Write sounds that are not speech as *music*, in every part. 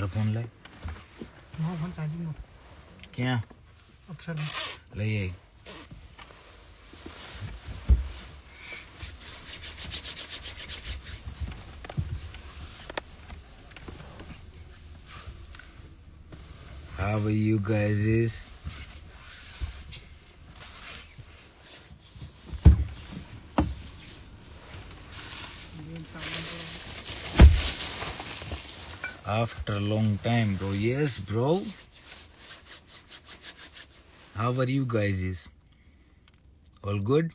તારો ફોન લાય મારો ફોન ચાર્જિંગમાં ક્યાં અક્ષર લઈ આવી How are you guys? After a long time, bro. Yes, bro. How are you guys? Is all good?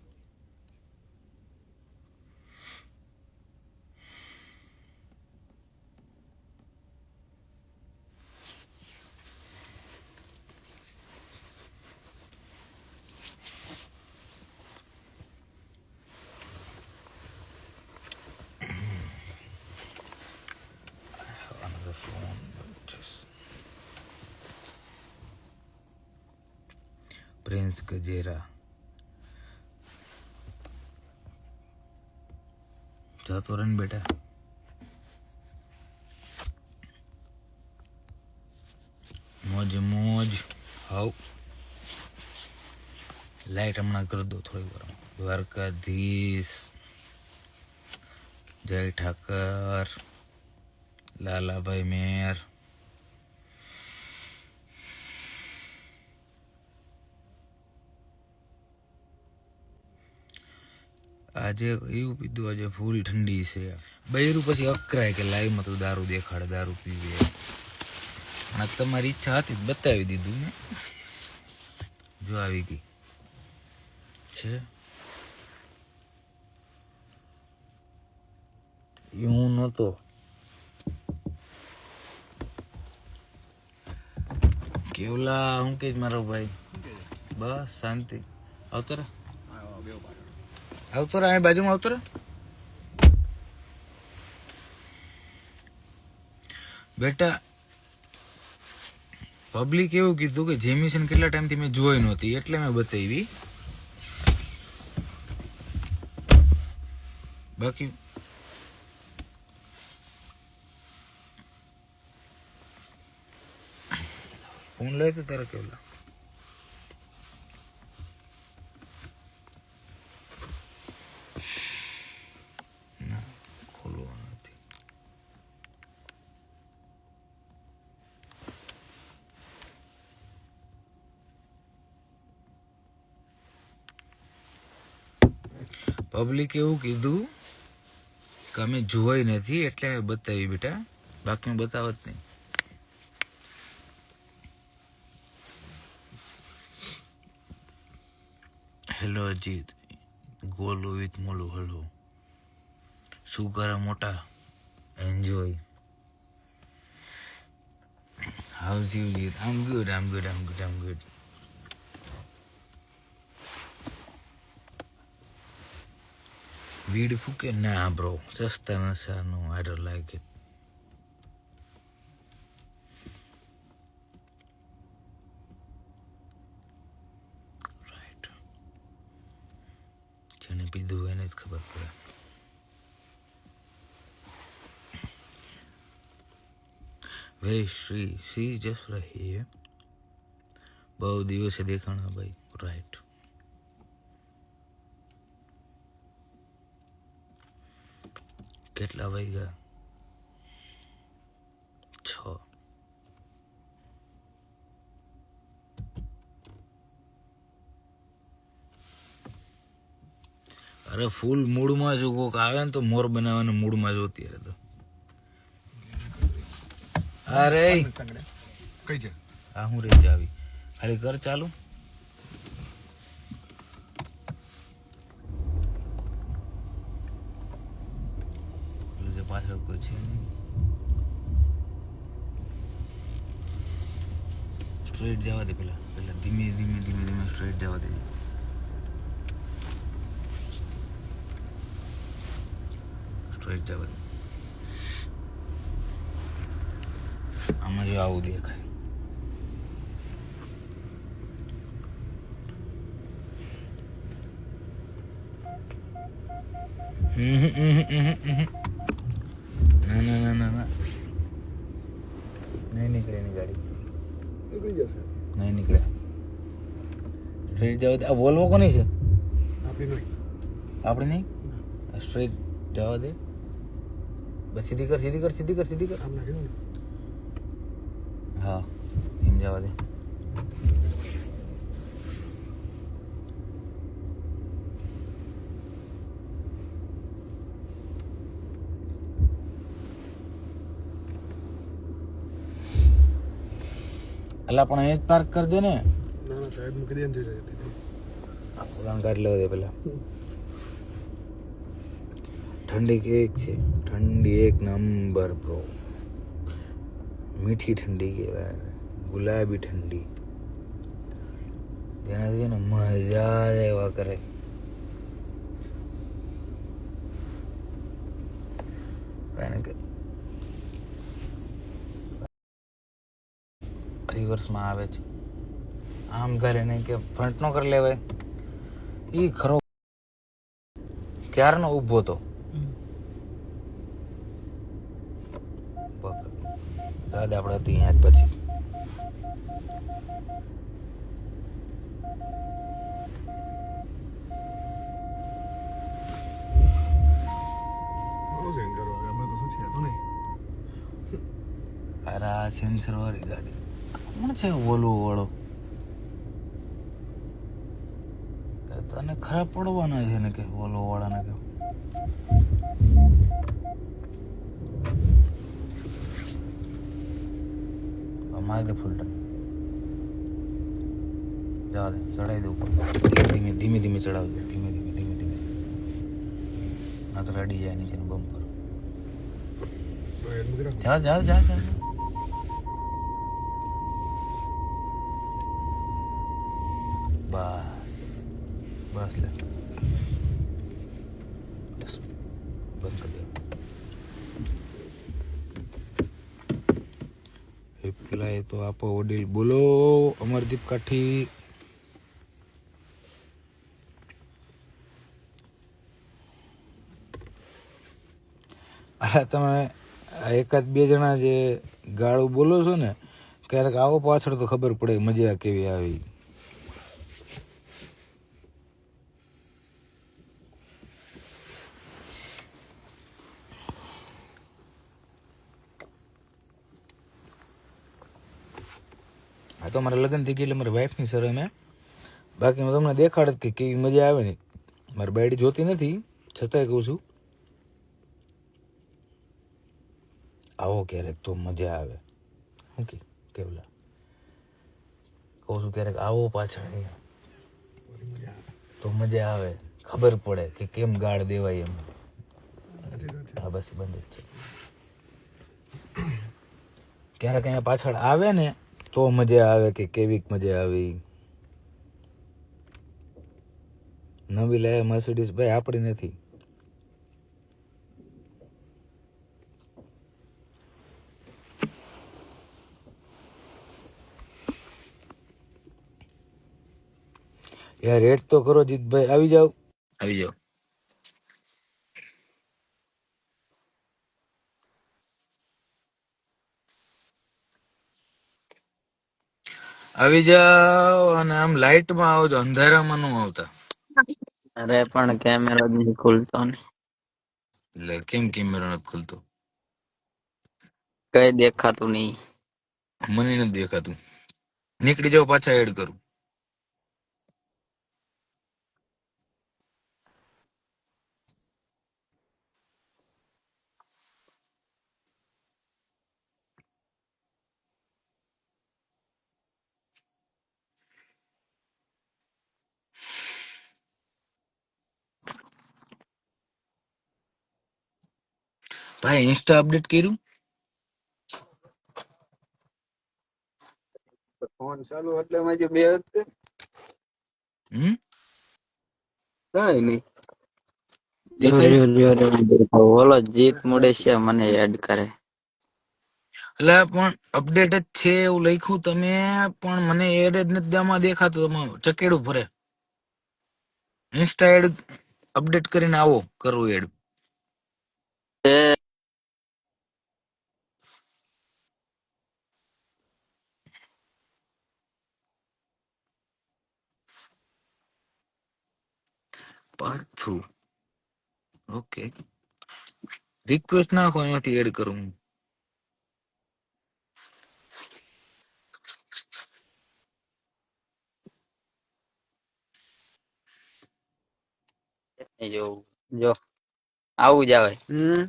Prince Gajera જતો રહે ને બેટા મોજ મોજ હાવ લાઈટ હમણાં કરી દો થોડી વાર દ્વારકાધીશ જય ઠાકર લાલાભાઈ મેર આજે એવું પીધું, આજે ફૂલ ઠંડી છે. બૈરું પછી અકરાય કે લાઈવમાં તો દારૂ દેખાડે, દારૂ પીવે. અને તમારી ઈચ્છા હતી બતાવી દીધું ને જો આવી ગઈ. છે? હું નહોતો. કેવલા, હું કે મારો ભાઈ? બસ, શાંતિ. આવતો રે આવતો રહે બાજુમાં આવતો રહે? બેટા પબ્લિક એવું કીધું કે જેમિસન કેટલા ટાઈમથી મેં જોઈ નહોતી, એટલે મેં બતાવી. બાકી ફોન લઈ તો તારે કેવલા ના ખોલવો નથી પબ્લિક એવું કીધું કે અમે જોઈ નથી એટલે મેં બતાવી બેટા. બાકી હું બતાવત નહીં. Hello Ajit. Golu with Molu hello શું કરે મોટા? એન્જોય હાઉસ યુ જીત આમ ગુડ આમ ગુડ આમ ગુડ આમ વીડ ફૂકે? ના બ્રો સસ્તા નશાનો I don't like it right જેને પીધું એને જ ખબર પડે. વેરી શ્રી શ્રી જસ રહી બહુ દિવસે દેખાણા, ભાઈ. રાઈટ કેટલા વાગ્યા? છ. અરે ફૂલ મૂડમાં જો કોક આવે ને તો મોર બનાવવાના મૂડમાં જો અરે તો. અરે. કઈ છે? હા હું રહી જાવી. ખાલી ઘર ચાલુ. જોજે પાછળ કોઈ નહીં. સ્ટ્રેટ જવા દે પેલા પેલા ધીમે ધીમે ધીમે ધીમે સ્ટ્રેટ જવા દે. સ્ટ્રેટ જવા આમાં જો આવું દેખાય. હમ હમ હમ હમ. ના ના ના ના ના. ગાડી. નીકળી જશે? નહીં નીકળે. સ્ટ્રીટ જવા દે. આ વોલ્વો કોની છે? આપણી નહીં. આપણે નહીં? સ્ટ્રીટ જવા દે. બસ સીધી કર સીધી કર સીધી કર સીધી કર. હા એમ જવા દે. અલા પણ અહીં જ પાર્ક કરી દે ને. ના ના સાહેબ મૂકી દે જઈ જતી ઉડાન કાઢી લેવા દે પેલા. ઠંડી કેક છે. ઠંડી એક નંબર બ્રો મીઠી ઠંડી કહેવાય. ગુલાબી ઠંડી. જેનાથી છે ને મજા એવા કરે કારણ કે રિવર્સમાં આવે છે. આમ કરે નહીં કે ફ્રન્ટનો કરી લેવાય. એ ખરો ક્યારનો ઊભો તો દાદ આપણે ત્યાં જ પછી. અરે આ સેન્સર વાળી ગાડી. કોણ છે ઓલો વાળો. તને ખરાબ પડવાના છે ને કે ઓલો વાળાને કે. મારી દે ફૂલટન. જવા દે ચડાવી દે ઉપર. ધીમે ધીમે ધીમે ચડાવજો ધીમે ધીમે ધીમે ધીમે. ના તો રડી જાય નીચે બમ્પર જા જા જા જા. આપો વડીલ, બોલો અમરદીપ કાઠી અરે તમે એકાદ બે જણા જે ગાળું બોલો છો ને, ક્યારેક આવો પાછળ તો ખબર પડે મજા કેવી આવી આ તો મારા લગ્ન થઈ ગયા એટલે મારી વાઈફની સર અમે બાકી હું તમને દેખાડત કે કેવી મજા આવે ને. મારી બાયડી જોતી નથી, છતાંય કહું છું. આવો ક્યારેક તો મજા આવે. શું કે, કેવલા? કહું છું ક્યારેક આવો પાછળ તો મજા આવે. ખબર પડે કે કેમ ગાળ દેવાય એમ. હા, બસ બંધ જ છે. ક્યારેક અહીંયા પાછળ આવે ને તો મજા આવે કે કેવીક મજા આવી? નવી લે મર્સિડીઝ ભાઈ આપણી નથી. યાર રેટ તો કરો જીતભાઈ. આવી જાઓ. આવી જાઓ. આવી જાઓ અને આમ લાઈટમાં આવજો અંધારામાં ન આવતા. અરે પણ કેમેરો જ નહીં ખુલતો ને. એટલે કેમ કેમેરો નથી ખુલતો? કઈ દેખાતું નહીં. મને નથી દેખાતું. નીકળી જાઓ પાછા એડ કરું. ભાઈ ઇન્સ્ટા અપડેટ કર્યું? ફોન ચાલુ એટલે મારી બે વખતે હમ? કઈ નહીં. દેખાય જીત મોડે મને એડ કરે. એટલે પણ અપડેટ જ છે એવું લખ્યું તમે પણ મને એડ જ નથી આમાં દેખાતું. તમારું ચકેડું ભરે. ઇન્સ્ટા એડ અપડેટ કરીને આવો કરવું એડ પાર્થુ ઓકે રિક્વેસ્ટ નાખો અહીંયાથી એડ કરું હું. જો જો આવું જ આવે. હમ.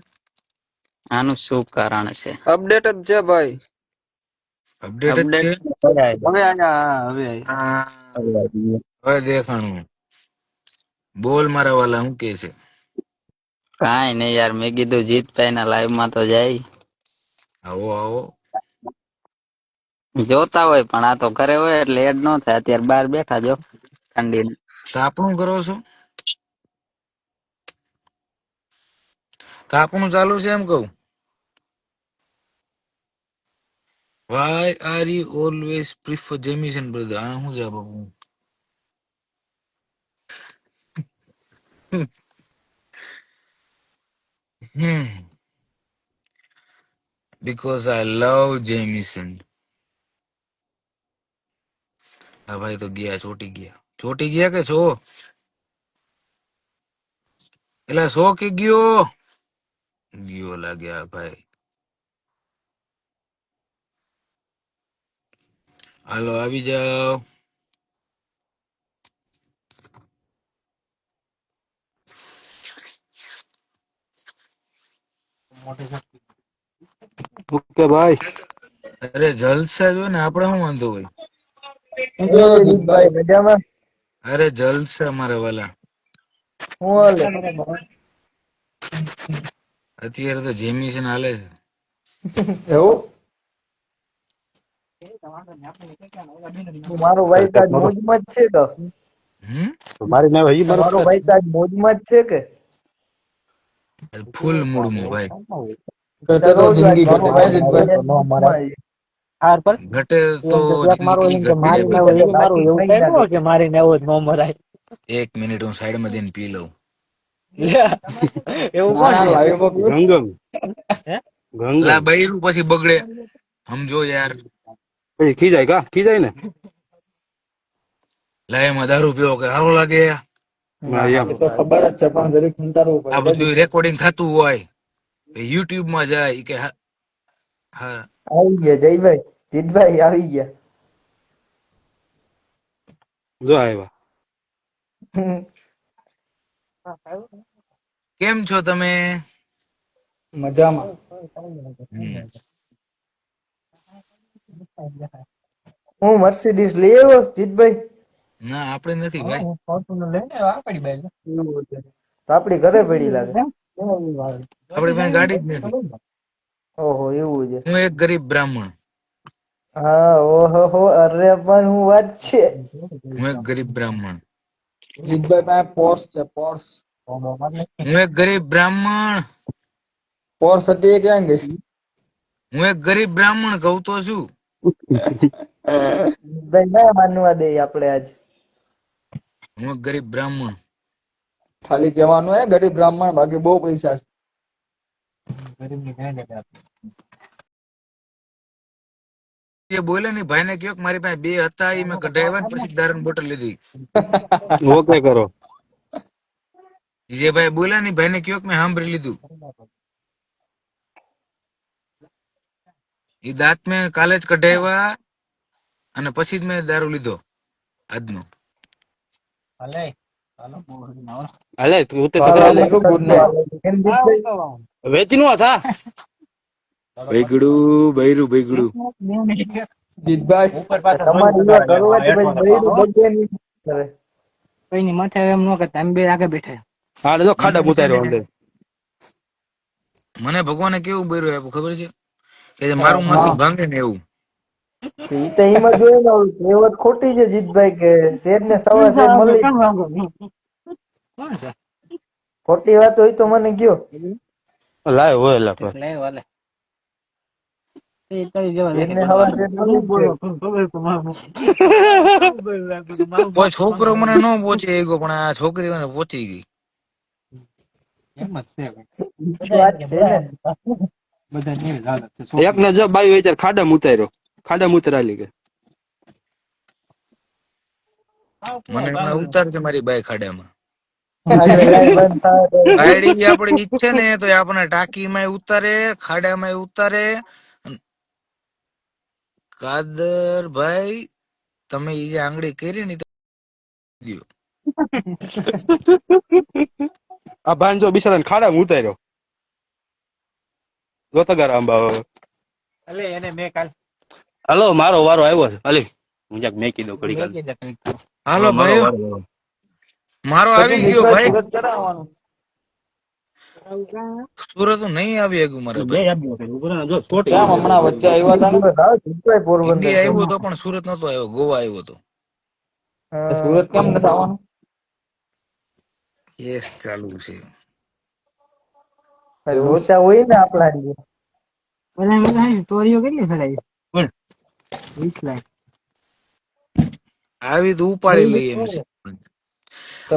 આનું શું કારણ છે અપડેટ જ છે ભાઈ. અપડેટ અપડેટ હવે આયા હવે આયા. હવે દેખાણું. બોલ મારા વાલા હું કે છે? કાંઈ નહીં યાર મેં કીધું જીતભાઈ ના લાઈવમાં તો જાય. આવો આવો. જોતા હોય પણ આ તો ઘરે હોય એટલે એડ ન થાય. અત્યારે બહાર બેઠા જો ઠંડી તાપણું કરો છો? તાપણું ચાલુ છે એમ કહું? Why are you always prefer Jameson brother આ શું છે આ બાપુ હમ બીકોઝ આઈ લવ જેમિસન આ ભાઈ તો ગયા ચોટી ગયા ચોટી ગયા કે છો એટલે સો કે ગયો ગયો લાગે આ ભાઈ હાલો આવી જાઓ ઓકે ભાઈ. અરે જલસા જો ને આપણે શું વાંધો હોય? મજામાં? અરે જલસા મારા વાલા. અત્યારે તો જેમિસન હાલે છે. એવું? મારો ભાઈ તાજ મોજમાં જ છે કે હમ? મારી મારો ભાઈ તાજ મોજમાં જ છે કે? ફૂલ મૂડમાં ભાઈ રોજ મારો ભાઈ જીતભાઈ હાર પર ઘટે તો જિંદગી ઘટી જાય. મરાય. એક મિનિટ હું સાઈડમાં જઈને પી લઉં. ગંગમ. ગંગમ. લા બૈરું પછી બગડે. સમજો યાર. પછી ખીજાય કા? ખીજાય ને? લાય એમાં દારૂ પીવો કે સારો લાગે. તો ખબર જ છે પણ જરીક પડે. આ બધું રેકોર્ડિંગ થતું હોય યુટ્યુબમાં જાય કે હા હા. આવી ગયા જયભાઈ જીતભાઈ આવી ગયા. જો આવ્યા. કેમ છો તમે? મજામાં. હું મર્સિડીઝ લઈ આવ્યો જીતભાઈ? ના આપણે નથી ભાઈ. એવું છે. તો આપડી ઘરે પડી લાગે. આપણી પાસે ગાડી જ નથી. ઓહો એવું છે. હું એક ગરીબ બ્રાહ્મણ. હા ઓહો હો અરે પણ હું વાત છે. હું એક ગરીબ બ્રાહ્મણ. જીતભાઈ પાસે પોર્સ છે પોર્સ. હું એક ગરીબ બ્રાહ્મણ. પોર્સ હતી એ ક્યાં ગઈ? હું એક ગરીબ બ્રાહ્મણ કહું તો છું. ભાઈ ના માનવા દે આપણે આજ. હું ગરીબ બ્રાહ્મણ. ખાલી કહેવાનું હે ગરીબ બ્રાહ્મણ બાકી બહુ પૈસા છે. જે બોલે ને ભાઈ ને કયો કે મારી પાસે બે હતા એ મેં કઢાવ્યા ને પછી દારૂ બોટલ લીધી. *laughs* ઓકે કરો? જે ભાઈ બોલે ને ભાઈ ને કયો કે મેં સાંભળી લીધું. એ દાંત મેં કાલે જ કઢાવ્યા અને પછી જ મેં દારૂ લીધો આજનો. હાલે તું તે. કેમ જીતભાઈ વેચી નો થા. બૈગડું બૈરું બૈગડું જીતભાઈ વાત પછી માથે એમ નો કરતા. એમ બે આગળ બેઠા. હાલે જો ખાડા ઉતાર્યો અંદર. મને ભગવાને કેવું બર્યું ખબર છે? કે મારું માથું ભાંગે ને એવું. ઈ તો એમાં જોયું ને કહેવત ખોટી છે જીતભાઈ કે શેર ને સવા શેર મળી. ખોટી વાત હોય તો મને કયો. લાય હોય વાલે *laughs* છોકરો મને ન પહોંચી ગયો પણ આ છોકરી મને પહોંચી ગઈ. એક ને. જો બાઈ વેચાર ખાડા ઉતાર્યો. ખાડા ઉતરાલી કે. મને હમણાં ઉતાર છે મારી બાઈ ખાડામાં. ગાડી *laughs* આપડે ઈચ્છે ને તો એ આપણને ટાંકીમાં ઉતારે ખાડામાં ઉતારે. કાદર ભાઈ તમે ઈ જે આંગળી કરી ને *laughs* આ ભાંજો બિચારાને ખાડામાં ઉતાર્યો ગોતગાર આંબા અલે એને મેં કાલ હલો મારો વારો આવ્યો છે. અલી હું જાક મેકી દઉં ઘડી હાલો. મારો ભાઈ. મારો આવી ગયો ભાઈ. સુરત નહીં આવી શકું મારે હમણાં વચ્ચે આવ્યા હતા પોરબંદર તો પણ સુરત નતો આવ્યો ગોવા આવ્યો તો. સુરત કેમ નથી આવવાનું? કેસ ચાલુ છે. હોય ને આપણા તોરીઓ કેટલી ફેલાઈ? કોણ? વીસ લાખ. આવી તો ઉપાડી લઈએ એમ છે.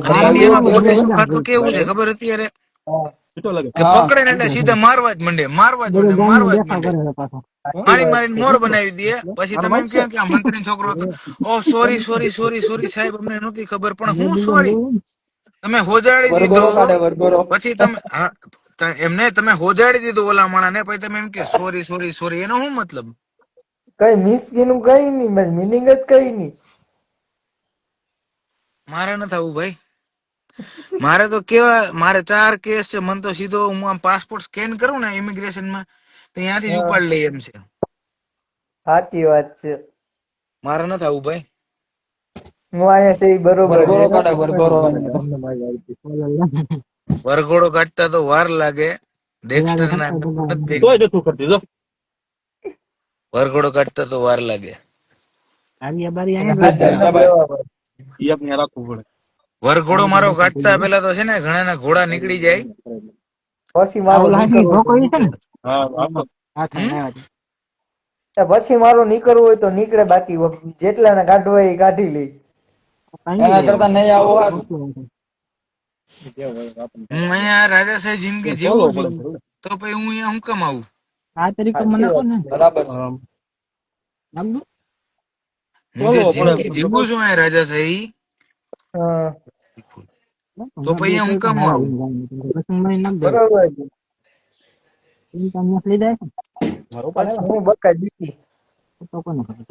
અને ઇન્ડિયામાં પોલીસ ખાતું કેવું છે ખબર અત્યારે હા. કેટલો લાગે? કે પકડે ને એટલે સીધા મારવા જ મંડે મારવા જ મંડે મારવા જ મંડે. દેખાવ કરે છે પાછો. મારી મારીને મોર બનાવી દે પછી તમે એમ કહો કે આ મંત્રી છોકરો હતો. ઓ સોરી સોરી સોરી સોરી સાહેબ અમને નહોતી ખબર પણ હું સોરી તમે હોજાડી દીધો. પછી તમે એમને તમે હોજાડી દીધો ઓલા માણા ને પછી તમે એમ કે સોરી સોરી સોરી એનો શું મતલબ? કઈ મિસ્કી નું કઈ નહીં મિનિંગ જ કઈ નહીં. મારે ન થવું ભાઈ. મારે તો કેવા મારે ચાર કેસ છે મને તો સીધો હું આમ પાસપોર્ટ સ્કેન કરું ને ઇમિગ્રેશનમાં તો ત્યાંથી જ ઉપાડ લઈ એમ છે. સાચી વાત છે. મારે ન થવું ભાઈ. હું અહીંયા છે બરોબર વરઘોડો કાઢતા તો વાર લાગે. ડેક્સ્ટર ના નથી ભેગા. તોય જતું કરતી જો વરઘોડો કાઢતા તો વાર લાગે. વરઘોડો મારો કાઢતા પેલા તો છે ને ઘણા ના ઘોડા નીકળી જાય. પછી મારું નીકળવું હોય તો. નીકળે બાકી જેટલા ને કાઢવા હોય એ કાઢી લે. એના કરતા નહીં આવો હું અહીંયા રાજાશાહી જિંદગી જીવું છું. તો પછી હું અહીંયા હું કમાવું આવું? આ તરીકે મને સાચી નાખો ને બરાબર છે આમ. નાખજો. હું જે બોલો, જિંદગી બોલો. જીવું છું અહીંયા રાજાશાહી હા તો પછી અહીંયા હું કામ આવું? પછી મને નાખ દે. બરોબર છે ઈ કામ નથી લીધા હશે ને? મારો પાડે પછી હું બકા જીતી તો કોને ખબર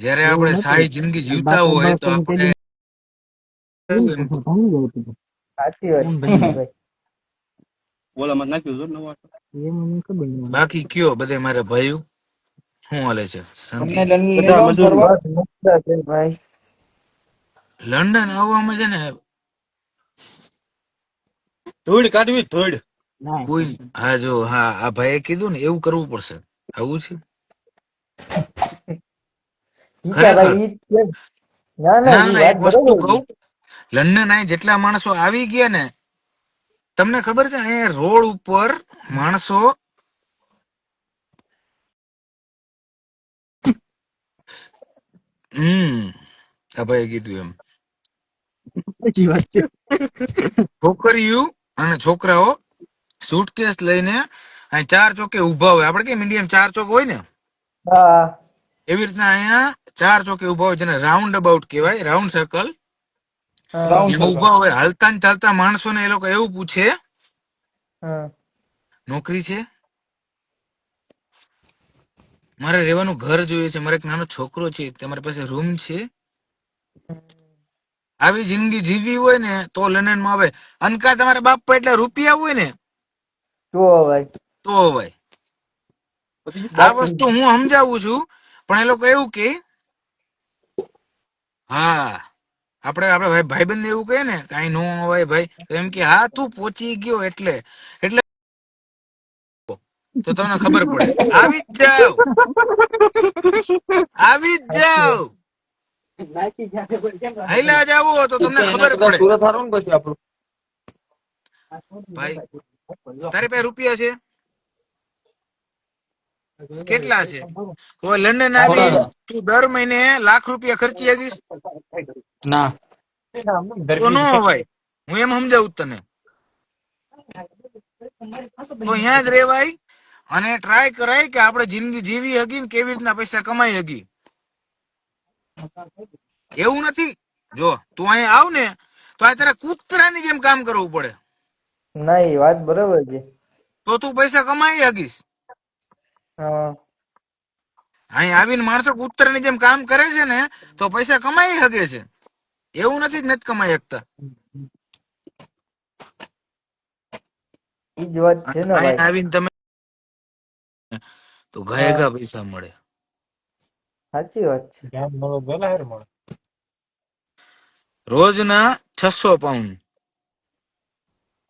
જયારે એવું આપણે નથી. સારી જિંદગી જીવતા બાપુ હોય તો બાપુ આપણે સાચી વાત ઓલામાં નાખ્યું છે નવો. બાકી કયો બધે મારા ભાઈઓ? શું હાલે છે? લંડન આવવામાં છે ને? ધોઈડ કાઢવી ધોઈડ કોઈ હા જો હા આ ભાઈએ કીધું ને એવું કરવું પડશે. આવું છે. ના ના એક વસ્તુ કહું. લંડન અહીં જેટલા માણસો આવી ગયા ને તમને ખબર છે અહીંયા રોડ ઉપર માણસો હમ અભય કીધું એમ. સાચી વાત છે. છોકરીઓ અને છોકરાઓ સુટકેસ લઈને અહીં ચાર ચોકે ઊભા હોય. આપણે કેમ ઇન્ડિયામાં ચાર ચોક હોય ને? એવી રીતના અહીંયા ચાર ચોકે ઊભા હોય જેને રાઉન્ડ અબાઉટ કહેવાય રાઉન્ડ સર્કલ ઊભા હોય. હાલતા ને ચાલતા માણસોને એ લોકો એવું પૂછે નોકરી છે? મારે રહેવાનું ઘર જોઈએ છે. મારે એક નાનો છોકરો છે. તમારી પાસે રૂમ છે? આવી જિંદગી જીવી હોય ને તો લંડનમાં આવે અનકા તમારા બાપ પર એટલા રૂપિયા હોય ને? તો હોય તો હોય આ વસ્તુ હું સમજાવું છું. પણ એ લોકો એવું કે હા આપણે આપણે ભાઈ ભાઈબંધ એવું કહે ને કાંઈ નો હોય ભાઈ એમ કે હા તું પહોંચી ગયો એટલે એટલે તો તમને ખબર પડે. આવી જ જાવ આવી જ જાવ? હાઈલા જાવો તો તમને ખબર પડે. સુરત હારું પછી આપણું? ભાઈ તારે પાસે રૂપિયા છે? કેટલા છે? તો લંડન આવી તું દર મહિને લાખ રૂપિયા ખર્ચી શકીશ ના. તો નો હોય. હું એમ સમજાવું તને. તો અહીંયા જ રેવાય અને ટ્રાય કરાય કે આપણે જિંદગી જીવી હકી ને કેવી રીતના પૈસા કમાઈ હકી એવું નથી? જો તું અહીંયા આવ ને તો આ તારા કૂતરાની જેમ કામ કરવું પડે. નહીં વાત બરોબર છે. તો તું પૈસા કમાઈ શકીશ હા. અહીંયા આવીને માણસો કૂતરાની જેમ કામ કરે છે ને તો પૈસા કમાઈ શકે છે. એવું નથી કે નથી કમાઈ શકતા. ઈ જ વાત છે ને ભાઈ. આવીને તમે તો ઘાએ ઘા પૈસા મળે. સાચી વાત છે. રોજના છસો પાઉન્ડ.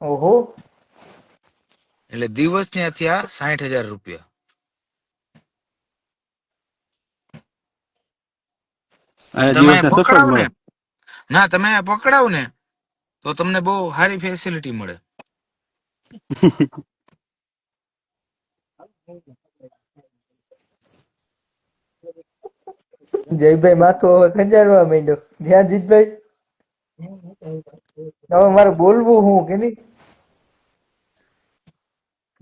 ઓહો. એટલે દિવસના થયા સાઠ હજાર રૂપિયા. અહીંયા તમે દિવસના છસો જ પકડાવ મળે. ને ના તમે પકડાવ ને તો તમને બહુ સારી ફેસિલિટી મળે. *laughs* જયભાઈ માથું હવે ખંજારવા માંડ્યો. જ્યાં જીતભાઈ. હવે મારે બોલવું હું કે નહીં?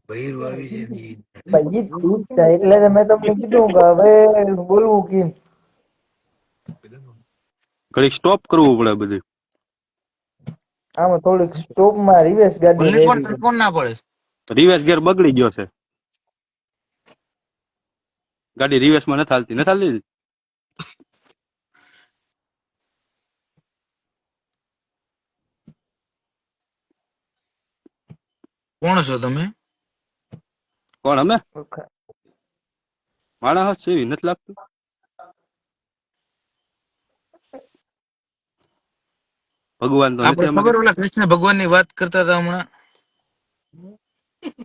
બૈરું આવી છે ને ઈ. ભાઈ જ ઈ થાય. એટલે મેં તમને કીધું કે હવે બોલવું કેમ? ઘડીક સ્ટોપ કરવું પડે બધું. આમાં થોડીક સ્ટોપમાં રિવેસ ગાડી ઓલી પણ રેડી કોણ ના પડે? રિવેસ ગેર બગડી ગયો છે. ગાડી રિવેસમાં નથી હાલતી. નથી હાલતી? કોણ છો તમે? કોણ અમે? માણસ છે એવી નથી લાગતું? ભગવાન તો આપણે ખબર ઓલા કૃષ્ણ ભગવાનની વાત કરતા હતા હમણાં?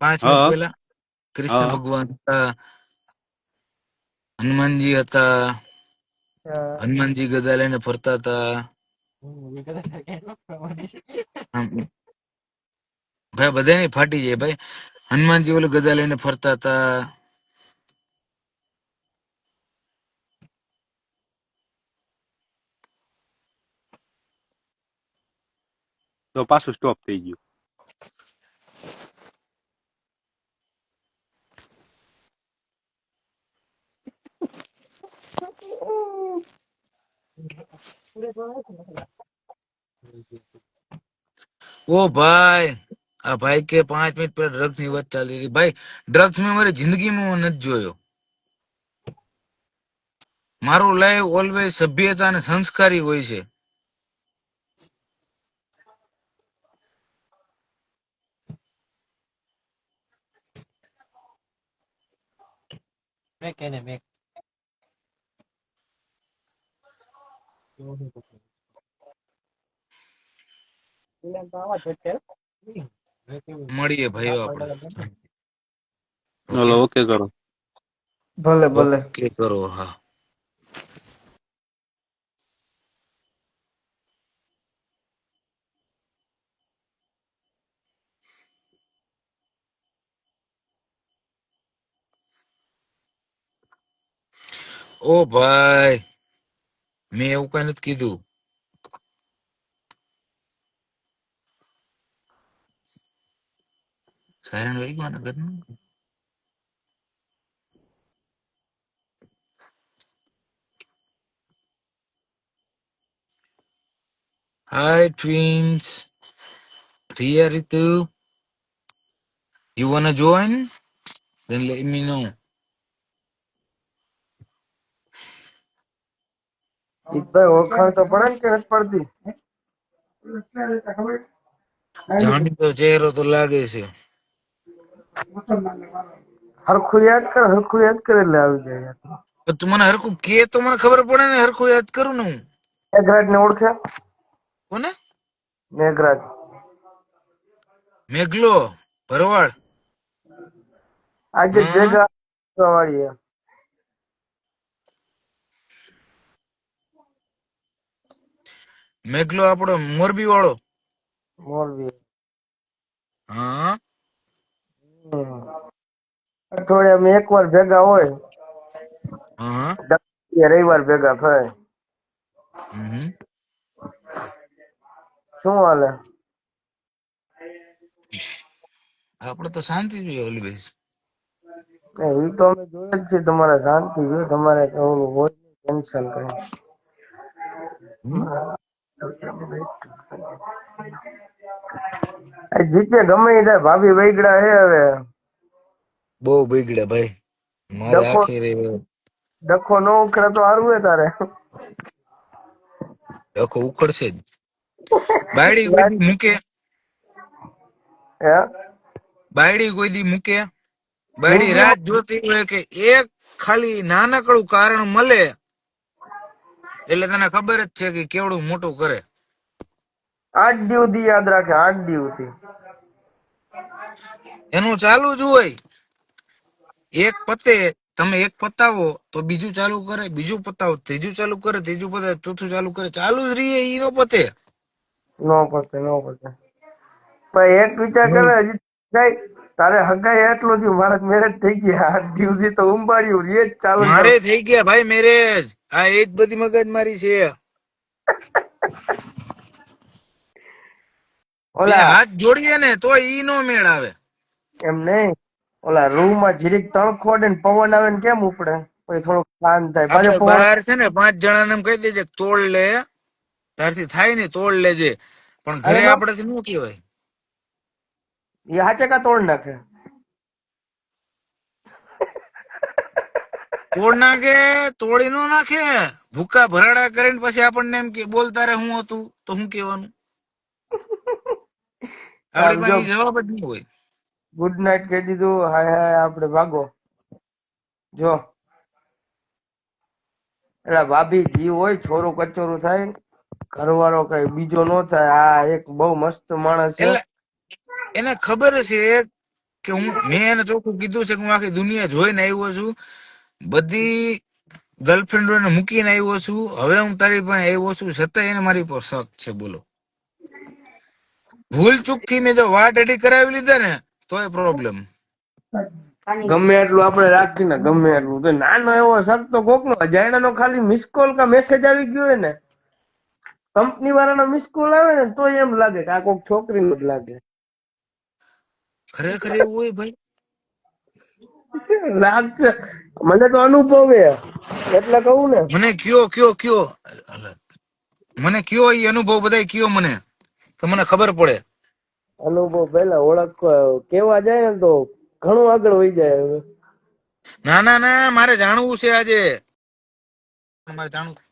પાંચ મિનિટ. પહેલા. કૃષ્ણ ભગવાન હતા હનુમાનજી હતા હનુમાનજી ગદા લઈને ફરતા હતા. ભાઈ બધાની ફાટી જાય ભાઈ. હનુમાનજી ઓલું ગદા લઈને ફરતા હતા. તો પાછું સ્ટોપ થઈ ગયું ઓ ભાઈ, આ ભાઈ કે પાંચ મિનિટ પહેલા ડ્રગ્સની વાત ચાલી હતી ભાઈ ડ્રગ્સ મેં મારી જિંદગીમાં હું નથી જોયો. મારું લાઈફ ઓલવેઝ સભ્યતા અને સંસ્કારી હોય છે. મળીએ ભાઈઓ આપણે. ચલો ઓકે કરો. ભલે ભલે. ઓકે કરો હા. ઓ ભાઈ મેં એવું કઈ નથી કીધું સાયરન વળી ગયો આના ઘરનું Hi twins. Ria Ritu. You wanna join? Then let me know. Jitbhai ઓળખાણ તો પડે ને કે નથી પડતી? જાણીતો ચહેરો તો લાગે છે. હરખું યાદ કર હરખું યાદ કરે એટલે આવી જાય યાર. તું મને હરખું કે તો મને ખબર પડે ને હરખું યાદ કરું ને હું. મેઘરાજ ને ઓળખ્યા કોને? મેઘરાજ. મેઘલો ભરવાડ. આજે જે વાળી મેઘલો આપણો મોરબી વાળો. મોરબી. હા. અઠવાડિયામાં એક વાર ભેગા હોય. હા. રવિવાર ભેગા થાય. શું હાલે? આપડે તો શાંતિ જોઈએ ઓલવેઝ એ તો અમે જોઈએ જ છીએ તમારે શાંતિ જોઈએ તમારે ઓલું હોય ટેન્શન આ જીતે ગમે ઈ ભાભી વૈગડા હે હવે. બહુ બગડ્યા ભાઈ. મારે ડખો આખી ડખો ન ઉખડે તો હારું હે તારે. ડખો ઉખડશે જ. બાયડી કોઈ દી મૂકે? હે? બાયડી કોઈ દી મૂકે? બાયડી રાત જોતી હોય કે એક ખાલી નાનકડું કારણ મળે. એટલે તને ખબર જ છે કે કેવડું મોટું કરે. આઠ દી સુધી યાદ રાખે આઠ દી સુધી એનું ચાલુ જ હોય. એક પતે તમે એક પતાવો તો બીજું ચાલુ કરે બીજું પતાવો ત્રીજું ચાલુ કરે ત્રીજું પતાવે ચોથું ચાલુ કરે. ચાલુ જ રહીએ ઈ નો પતે. નો પતે નો પતે. પણ એક વિચાર કરે હજી તારે હગાઈ એટલું થયું મારા મેરેજ થઈ ગયા. આઠ દી સુધી તો ઉંબાડ્યું રે ચાલુ મારે થઈ ગયા ભાઈ મેરેજ આ એ જ બધી મગજ મારી છે. ઓલા હાથ જોડીએ ને તો ઈ નો મેળ આવે. એમ નહીં. ઓલા રૂમમાં જીરીક તણખોડે ને પવન આવે ને કેમ ઉપડે? પછી થોડુંક શાંત થાય. પાછો બહાર છે ને પાંચ જણા ને કહી દેજે તોડ લે. તારથી થાય ને તોડ લેજે. પણ ઘરે આપડે થી શું કહેવાય. એ હાચે કા તોડ નાખે? તોડ નાખે તોડી નો નાખે. ભૂકા ભરાડા કરીને પછી આપણને એમ કે બોલ તારે હું હતું? તો હું કેવાનું આપણી પાસે જવાબ જ નહીં હોય. ગુડ નાઇટ કહી દીધું. હાય હાય આપણે ભાગો. જો. એટલે ભાભી જીવ હોય છોરું કચોરું થાય ઘરવાળો કઈ બીજો નો થાય. આ એક બહુ મસ્ત માણસ છે. એને ખબર છે કે હું મેં એને ચોખ્ખું કીધું છે કે હું આખી દુનિયા જોઈને આવ્યો છું. બધી ગર્લફ્રેન્ડોને મૂકીને આવ્યો છું. હવે હું તારી પાસે આવ્યો છું. છતાં એને મારી પર શક છે. બોલો. ભૂલ ચૂકથી મેં જો વાટ એડી કરાવી લીધા ને તોય પ્રોબ્લેમ ગમે એટલું આપણે રાખીને ગમે એટલું. તો નાનો એવો શક તો કોક નો અજાણ્યાનો ખાલી મિસ કોલ કા મેસેજ આવી ગયો હોય ને કંપની વાળાનો મિસ કોલ આવે ને તો એમ લાગે કે આ કોક છોકરીનું જ લાગે. ખરેખર એવું હોય ભાઈ? *laughs* લાગશે. મને તો અનુભવ. એટલે કહું ને. મને કયો કયો કયો? મને કયો એ અનુભવ બધાય કયો મને? તો મને ખબર પડે. અનુભવ પેલા ઓળખ કેવા જાય ને તો ઘણું આગળ વહી જાય હવે. ના ના ના મારે જાણવું છે આજે. મારે જાણવું.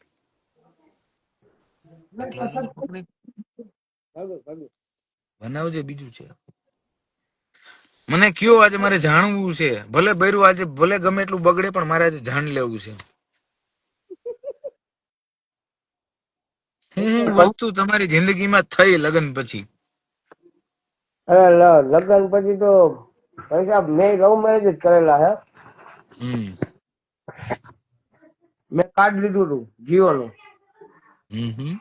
બનાવજે બીજું છે. મને કયો આજે મારે જાણવું છે? ભલે બૈરું આજે ભલે ગમે એટલું બગડે પણ મારે આજે જાણ લેવું છે. હું વસ્તુ તમારી જિંદગીમાં થઈ લગ્ન પછી? અરે લગ્ન પછી તો મેં લવ મેરેજ જ કરેલા હે. હમ. મેં કાર્ડ લીધું હતું જીઓ નું હમ હમ.